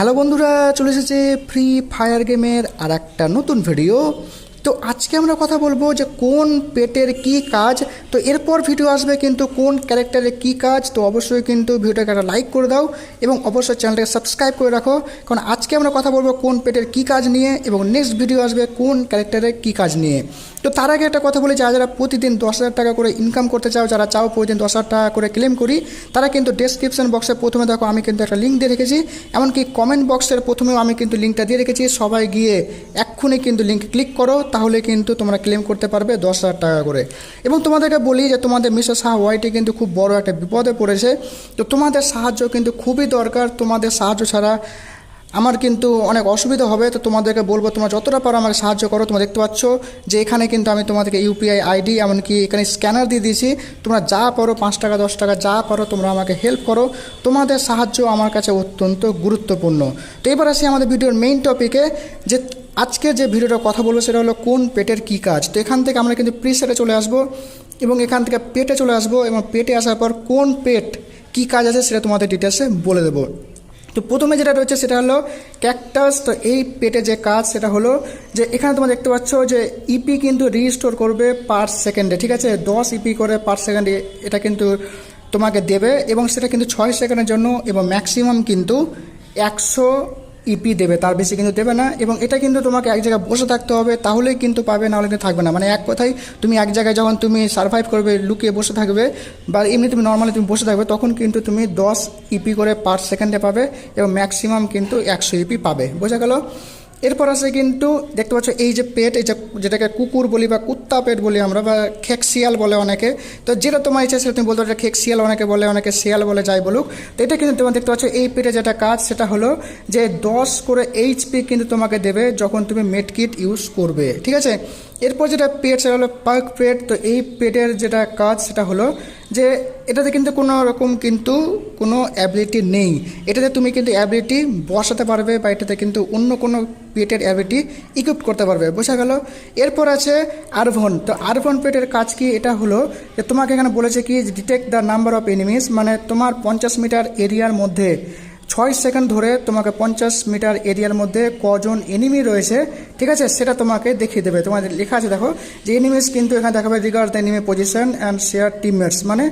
Hello বন্ধুরা চলে এসেছে ফ্রি ফায়ার গেমের আর একটা নতুন ভিডিও তো আজকে আমরা কথা বলব যে কোন পেটের কি কাজ, তো এরপর ভিডিও আসবে কিন্তু কোন ক্যারেক্টারের কি কাজ, তো অবশ্যই কিন্তু ভিডিওটাকে একটা লাইক করে দাও এবং অবশ্যই চ্যানেলটাকে সাবস্ক্রাইব করে রাখো। কারণ আজকে আমরা কথা বলব কোন পেটের কি কাজ নিয়ে এবং নেক্সট ভিডিও আসবে কোন ক্যারেক্টারের কি কাজ নিয়ে। তো তার আগে একটা কথা বলি, যারা যারা প্রতিদিন দশ হাজার টাকা করে ইনকাম করতে চাও, যারা চাও প্রতিদিন দশ হাজার টাকা করে ক্লেম করি, তারা কিন্তু ডেসক্রিপশন বক্সে প্রথমে দেখো আমি কিন্তু একটা লিঙ্ক দিয়ে রেখেছি, এমনকি কমেন্ট বক্সের প্রথমেও আমি কিন্তু লিঙ্কটা দিয়ে রেখেছি। সবাই গিয়ে এক্ষুনি কিন্তু লিঙ্ক ক্লিক করো তাহলে কিন্তু তোমরা ক্লেম করতে পারবে দশ হাজার টাকা করে। এবং তোমাদেরকে বলি যে তোমাদের মিস্টার শাহ ওয়াইটি কিন্তু খুব বড় একটা বিপদে পড়েছে। তো তোমাদের সাহায্য কিন্তু খুবই দরকার। তোমাদের সাহায্য ছাড়া আমার কিন্তু অনেক অসুবিধা হবে। তো তোমাদেরকে বলব, তোমরা যতটা পারো আমাকে সাহায্য করো। তোমরা দেখতে পাচ্ছ যে এখানে কিন্তু আমি তোমাদেরকে ইউপিআই আইডি এমনকি এখানে স্ক্যানার দিয়ে দিয়েছি। তোমরা যা পারো, পাঁচ টাকা, দশ টাকা যা পারো, তোমরা আমাকে হেল্প করো। তোমাদের সাহায্য আমার কাছে অত্যন্ত গুরুত্বপূর্ণ। তো এবার আসি আমাদের ভিডিওর মেইন টপিকে যে আজকে যে ভিডিওটা কথা বলব সেটা হলো কোন পেটের কী কাজ। তো এখান থেকে আমরা কিন্তু প্রিসেটে চলে আসব এবং এখান থেকে পেটে চলে আসব এবং পেটে আসার পর কোন পেট কী কাজ আছে সেটা তোমাদের ডিটেলসে বলে দেবো। তো প্রথমে যেটা রয়েছে সেটা হলো ক্যাকটাস। তো এই পেটে যে কাজ সেটা হলো যে এখানে তোমরা দেখতে পাচ্ছ যে ইপি কিন্তু রিস্টোর করবে পার সেকেন্ডে ঠিক আছে? দশ ইপি করে পার সেকেন্ডে এটা কিন্তু তোমাকে দেবে এবং সেটা কিন্তু ছয় সেকেন্ডের জন্য এবং ম্যাক্সিমাম কিন্তু একশো ইপি দেবে, তার বেশি কিন্তু দেবে না এবং এটা কিন্তু তোমাকে এক জায়গায় বসে থাকতে হবে, তাহলেই কিন্তু পাবে না হলে কিন্তু থাকবে না। মানে এক কথায় তুমি এক জায়গায় যখন তুমি সার্ভাইভ করবে, লুকিয়ে বসে থাকবে বা এমনি তুমি নর্মালি তুমি বসে থাকবে, তখন কিন্তু তুমি দশ ইপি করে পার সেকেন্ডে পাবে এবং ম্যাক্সিমাম কিন্তু একশো ইপি পাবে। বোঝা গেল? এরপর আছে কিন্তু, দেখতে পাচ্ছ এই যে পেট, এই যে যেটাকে কুকুর বলি বা কুত্তা পেট বলি আমরা, বা খেক শিয়াল বলে অনেকে। তো যেটা তোমার ইচ্ছা সেটা তুমি বলতে পারো খেক শিয়াল অনেকে বলে, অনেকে শিয়াল বলে, যাই বলুক। তো এটা কিন্তু তোমার, দেখতে পাচ্ছ এই পেটে যেটা কাজ, সেটা হলো যে দশ করে এইচপি কিন্তু তোমাকে দেবে যখন তুমি মেডকিট ইউজ করবে, ঠিক আছে? এরপর যেটা পেট, সেটা হলো পার্ক পেট। তো এই পেটের যেটা কাজ, সেটা হলো যে এটাতে কিন্তু কোনো রকম কিন্তু কোনো অ্যাবিলিটি নেই। এটাতে তুমি কিন্তু অ্যাবিলিটি বসাতে পারবে বা এটাতে কিন্তু অন্য কোনো পেটের অ্যাবিলিটি ইকুইপ করতে পারবে। বোঝা গেল? এরপর আছে আরভন তো আরভন পেটের কাজ কি? এটা হলো যে তোমাকে এখানে বলেছে কি detect the number of enemies মানে তোমার পঞ্চাশ মিটার এরিয়ার মধ্যে। ছয় সেকেন্ড ধরে তোমাকে পঞ্চাশ মিটার এরিয়ার মধ্যে কজন এনিমি রয়েছে, ঠিক আছে? সেটা তোমাকে দেখিয়ে দেবে। তোমাদের লেখা আছে, দেখো, যে এনিমিস কিন্তু এখানে দেখাবে regard the enemy position and share teammates মানে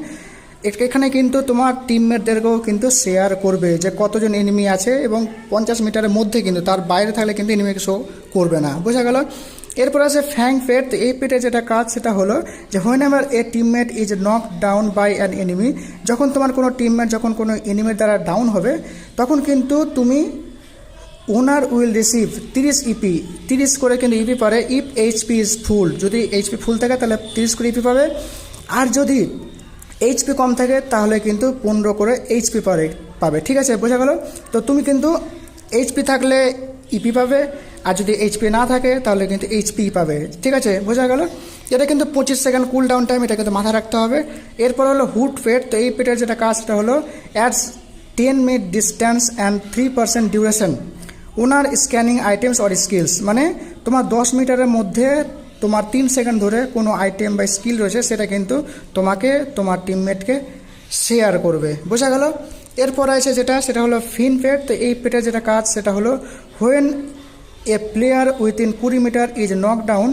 এখানে কিন্তু তোমার টিমমেটদেরকেও কিন্তু শেয়ার করবে যে কতজন এনিমি আছে এবং পঞ্চাশ মিটারের মধ্যে কিন্তু, তার বাইরে থাকলে কিন্তু এনিমিকে শো করবে না। বোঝা গেল? এরপর আছে ফ্যাং পেট তো এই পেটে যেটা কাজ, সেটা হলো যে whenever a teammate is knock down by an enemy যখন তোমার কোনো টিমমেট যখন কোনো এনিমির দ্বারা ডাউন হবে, তখন কিন্তু তুমি ওনার উইল রিসিভ তিরিশ ইপি তিরিশ করে কিন্তু ইপি পারে। ইফ এইচপি ইজ ফুল যদি এইচপি ফুল থাকে, তাহলে তিরিশ করে ইপি পাবে। আর যদি এইচপি কম থাকে, তাহলে কিন্তু পনেরো করে এইচপি পারে পাবে। ঠিক আছে? বোঝা গেল? তো তুমি কিন্তু এইচপি থাকলে ইপি পাবে। আর যদি এইচপি না থাকে, তাহলে কিন্তু এইচপি পাবে। ঠিক আছে? বোঝা গেল? এটা কিন্তু পঁচিশ সেকেন্ড কুল ডাউন টাইম এটা কিন্তু মাথায় রাখতে হবে। এরপর হলো হুড পেট তো এই পেটের যেটা কাজ সেটা হলো adds ten minute distance and three percent duration owner scanning items or skills মানে তোমার দশ মিটারের মধ্যে তোমার তিন সেকেন্ড ধরে কোনো আইটেম বা স্কিল রয়েছে, সেটা কিন্তু তোমাকে তোমার টিমমেটকে শেয়ার করবে। বোঝা গেল? এরপর আছে যেটা, সেটা হলো ফিন পেট তো এই পেটের যেটা কাজ, সেটা হলো হোয়েন এ প্লেয়ার উইথিন কুড়ি metre is knock down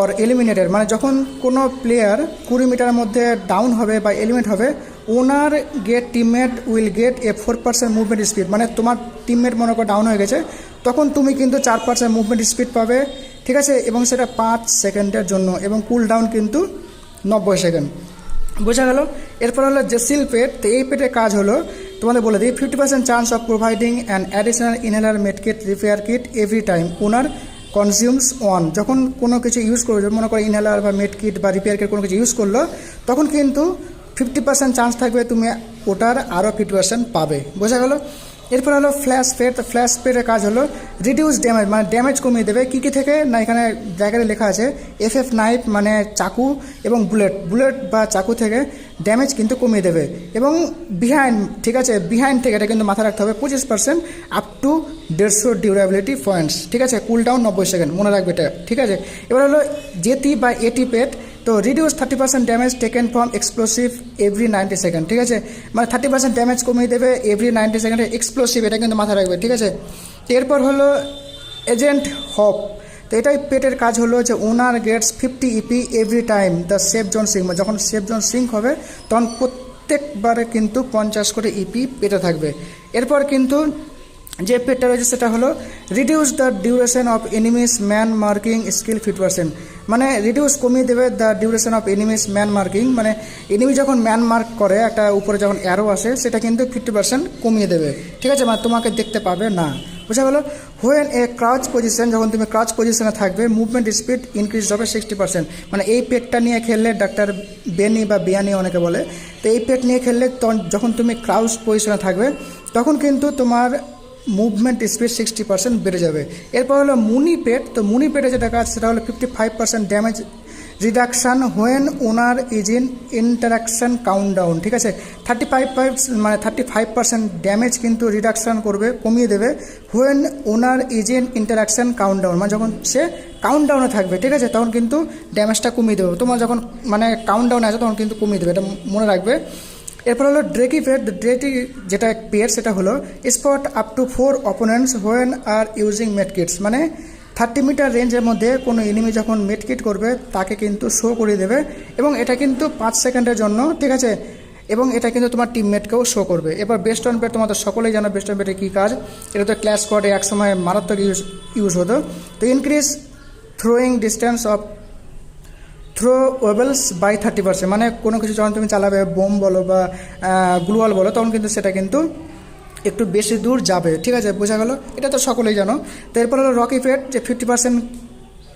or eliminated মানে যখন কোনো প্লেয়ার কুড়ি মিটারের মধ্যে ডাউন হবে বা এলিমিনেট হবে owner get teammate will get a four percent movement speed মানে তোমার টিমমেট মনে করো ডাউন হয়ে গেছে, তখন তুমি কিন্তু চার পার্সেন্ট মুভমেন্ট স্পিড পাবে, ঠিক আছে? এবং সেটা পাঁচ সেকেন্ডের জন্য এবং কুল ডাউন কিন্তু নব্বই সেকেন্ড। বোঝা গেল? এরপর হলো যে সিল পেট তো এই পেটের কাজ হলো তোমাদের বলে দিই fifty percent chance of providing an additional inhaler medkit repair kit every time owner consumes one যখন কোনো কিছু ইউজ করবে মনে করো ইনহেলার বা মেড কিট বা রিপেয়ার কিট কোনো কিছু ইউজ করল, তখন কিন্তু ফিফটি পার্সেন্ট চান্স থাকবে তুমি ওটার আরও ফিফটি পার্সেন্ট পাবে। বোঝা গেল? এরপর হলো ফ্ল্যাশ পেড তো ফ্ল্যাশ পেডের কাজ হলো রিডিউস ড্যামেজ মানে ড্যামেজ কমিয়ে দেবে। কী কী থেকে? না, এখানে জায়গায় লেখা আছে এফ এফ নাইফ মানে চাকু এবং বুলেট বুলেট বা চাকু থেকে ড্যামেজ কিন্তু কমিয়ে দেবে। এবং বিহাইন্ড ঠিক আছে? বিহাইন্ড থেকে এটা কিন্তু মাথায় রাখতে হবে পঁচিশ পার্সেন্ট আপ টু দেড়শো ডিউরেবিলিটি পয়েন্টস ঠিক আছে? কুল ডাউন নব্বই সেকেন্ড মনে রাখবে এটা। ঠিক আছে? এবার হলো জেতি বা এটি পেট তো reduce thirty percent damage taken from explosive every ninety second ঠিক আছে? মানে থার্টি পার্সেন্ট ড্যামেজ কমিয়ে দেবে এভরি নাইনটি সেকেন্ডে এক্সপ্লোসিভ এটা কিন্তু মাথায় রাখবে, ঠিক আছে? এরপর হলো এজেন্ট হপ তো এটাই পেটের কাজ হলো যে owner gets fifty EP every time the safe zone sink যখন সেফ জোন সিঙ্ক হবে, তখন প্রত্যেকবারে কিন্তু পঞ্চাশ করে ইপি পেটে থাকবে। এরপর কিন্তু যে পেটটা রয়েছে সেটা হলো reduce the duration of enemies man marking skill fit percent মানে রিডিউস কমিয়ে দেবে the duration of enemies man marking মানে এনিমি যখন ম্যান মার্ক করে, একটা উপরে যখন অ্যারো আসে, সেটা কিন্তু ফিফটি পার্সেন্ট কমিয়ে দেবে। ঠিক আছে? মানে তোমাকে দেখতে পাবে না। বোঝা গেলো? হোয়েন এ ক্রাউচ পজিশন যখন তুমি ক্রাউচ পজিশনে থাকবে মুভমেন্ট স্পিড ইনক্রিজ হবে সিক্সটি পার্সেন্ট মানে এই পেটটা নিয়ে খেললে ডাক্তার বেনি বা বিয়ানি অনেকে বলে, তো এই পেট নিয়ে খেললে যখন তুমি ক্রাউচ পজিশনে থাকবে, তখন কিন্তু তোমার মুভমেন্ট স্পিড সিক্সটি পার্সেন্ট বেড়ে যাবে। এরপর হলো মুনি পেট। তো মুনি পেটে যেটা কাজ, সেটা হলো fifty five percent damage reduction when owner is in interaction countdown ঠিক আছে? থার্টি ফাইভ মানে থার্টি ফাইভ পার্সেন্ট ড্যামেজ কিন্তু রিডাকশান করবে, কমিয়ে দেবে when owner is in interaction countdown মানে যখন সে কাউন্টডাউনে থাকবে, ঠিক আছে? তখন কিন্তু ড্যামেজটা কমিয়ে দেবে। তোমার যখন মানে কাউন্টডাউনে আছে, তখন কিন্তু কমিয়ে দেবে। এটা মনে রাখবে। এরপর হলো ড্রেকি পেট ড্রেটি যেটা পেয়ার সেটা হলো spot up to four opponents when are using medkits মানে থার্টি মিটার রেঞ্জের মধ্যে কোনো এনিমি যখন মেডকিট করবে, তাকে কিন্তু শো করে দেবে এবং এটা কিন্তু পাঁচ সেকেন্ডের জন্য, ঠিক আছে? এবং এটা কিন্তু তোমার টিমমেটকেও শো করবে। এবার বেস্ট অন পেট তোমাদের সকলেই জানো বেস্ট অন পেটের কী কাজ? এটা তো ক্লাস কোয়াডে একসময় মারাত্মক ইউজ ইউজ হতো। তো increase throwing distance of throwables by thirty percent মানে কোনো কিছু যখন তুমি চালাবে, বোম বলো বা গ্লুয়াল বলো, তখন কিন্তু সেটা কিন্তু একটু বেশি দূর যাবে, ঠিক আছে? বোঝা গেল? এটা তো সকলেই জানো। তো এরপর হলো রকি ফেট যে ফিফটি পার্সেন্ট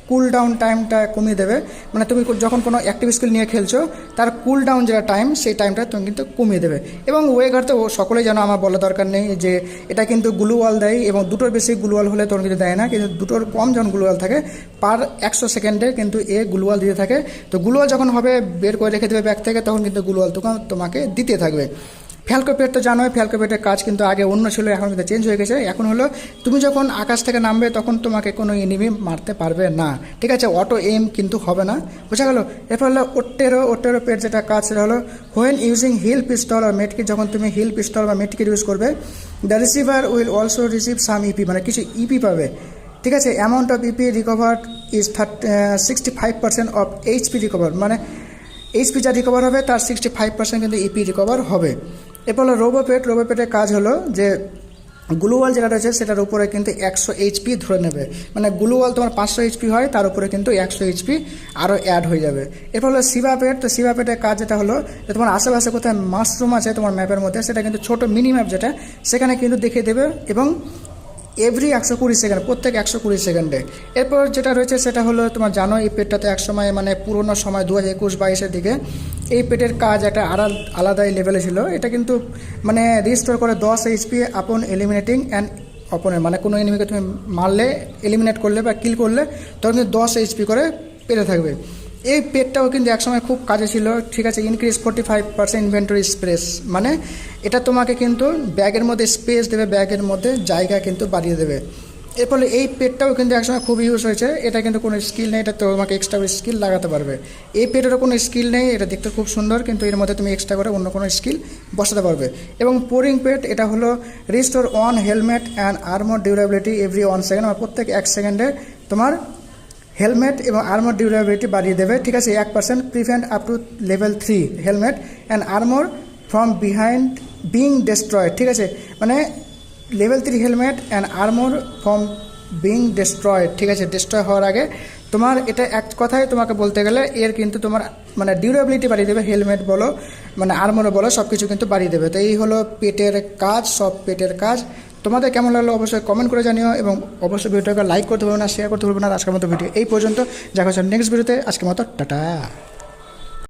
কুল ডাউন টাইমটা কমিয়ে দেবে। মানে তুমি যখন কোনো অ্যাক্টিভ স্কিল নিয়ে খেলছো, তার কুল ডাউন যেটা টাইম সেই টাইমটা তুমি কিন্তু কমিয়ে দেবে। এবং ওয়েগার তো সকলেই জানো, আমার বলা দরকার নেই যে এটা কিন্তু গ্লুওয়াল দেয় এবং দুটোর বেশি গ্লুওয়াল হলে তখন কিন্তু দেয় না, কিন্তু দুটোর কম যখন গ্লুওয়াল থাকে পার একশো সেকেন্ডে কিন্তু এ গ্লুওয়াল দিতে থাকে। তো গ্লুওয়াল যখন হবে, বের করে রেখে দেবে ব্যাগ থেকে, তখন কিন্তু গ্লুওয়াল তোমাকে দিতে থাকবে। ফ্যালকোপেট তো জানোই ফ্যালকোপেটের কাজ কিন্তু আগে অন্য ছিল, এখন কিন্তু চেঞ্জ হয়ে গেছে। এখন হলো, তুমি যখন আকাশ থেকে নামবে, তখন তোমাকে কোনো এনিমি মারতে পারবে না। ঠিক আছে? অটো এম কিন্তু হবে না। বোঝা গেল? এরপর হলো ওটেরো ওটেরো পেট যেটা কাজ, সেটা হলো when using heal pistol or medkit যখন তুমি হিল পিস্তল বা মেটকিট ইউজ করবে the receiver will also receive some EP মানে কিছু ইপি পাবে। ঠিক আছে? Amount of EP recovered is thirty sixty five percent of HP recover মানে এইচপি যা রিকভার হবে, তার সিক্সটি ফাইভ পার্সেন্ট কিন্তু ইপি রিকভার হবে। এরপর হলো রোবোপেট রোবোপেটের কাজ হলো যে গ্লুওয়াল যেটা রয়েছে সেটার উপরে কিন্তু একশো এইচপি ধরে নেবে। মানে গ্লুওয়াল তোমার পাঁচশো এইচপি হয়, তার উপরে কিন্তু একশো এইচপি আরও অ্যাড হয়ে যাবে। এরপর হলো সিভাপেট, তো সিভাপেটের কাজ যেটা হলো যে তোমার আশেপাশে কোথায় মাশরুম আছে তোমার ম্যাপের মধ্যে, সেটা কিন্তু ছোটো মিনি ম্যাপ যেটা, সেখানে কিন্তু দেখিয়ে দেবে এবং এভরি একশো কুড়ি সেকেন্ড প্রত্যেক একশো কুড়ি সেকেন্ডে এরপর যেটা রয়েছে সেটা হলো, তোমার জানো এই পেটটাতে এক সময় মানে পুরোনো সময়, দু হাজার একুশ বাইশের দিকে এই পেটের কাজ একটা আলাদাই লেভেলে ছিল। এটা কিন্তু মানে রিস্টোর করে দশ এইচপি আপন এলিমিনেটিং অ্যান্ড অপনের মানে কোনো এনিমিকে তুমি মারলে এলিমিনেট করলে বা কিল করলে, তখন কিন্তু দশ এইচপি করে পেতে থাকবে। এই পেটটাও কিন্তু একসময় খুব কাজে ছিল। ঠিক আছে increase forty five percent inventory space মানে এটা তোমাকে কিন্তু ব্যাগের মধ্যে স্পেস দেবে ব্যাগের মধ্যে জায়গা কিন্তু বাড়িয়ে দেবে। এর ফলে এই পেটটাও কিন্তু একসময় খুব ইউজ হয়েছে। এটা কিন্তু কোনো স্কিল নেই, এটা তো তোমাকে এক্সট্রা স্কিল লাগাতে পারবে। এই পেটেরও কোনো স্কিল নেই, এটা দেখতে খুব সুন্দর, কিন্তু এর মধ্যে তুমি এক্সট্রা করে অন্য কোনো স্কিল বসাতে পারবে। এবং পোরিং পেট এটা হলো restore on helmet and armour durability every one second মানে প্রত্যেক এক সেকেন্ডে তোমার হেলমেট এবং আর্মোর ডিউরেবিলিটি বাড়িয়ে দেবে। ঠিক আছে, এক percent prevent up to level three helmet and armour from behind being destroyed ঠিক আছে? মানে level three helmet and armour from being destroyed ঠিক আছে? ডিস্ট্রয় হওয়ার আগে তোমার এটা এক কথায় তোমাকে বলতে গেলে এর কিন্তু তোমার মানে ডিউরেবিলিটি বাড়িয়ে দেবে হেলমেট বলো মানে আর্মোরও বলো সব কিছু কিন্তু বাড়িয়ে দেবে। তো এই হলো পেটের কাজ, সব পেটের কাজ। তোমাদের কেমন লাগল অবশ্যই কমেন্ট করে জানিও এবং অবশ্যই ভিডিওটাকে লাইক করতে পারবে না শেয়ার করতে পারবে না। আজকের মতো ভিডিও এই পর্যন্ত। দেখা হচ্ছে নেক্সট ভিডিওতে আজকের মতো, টাটা।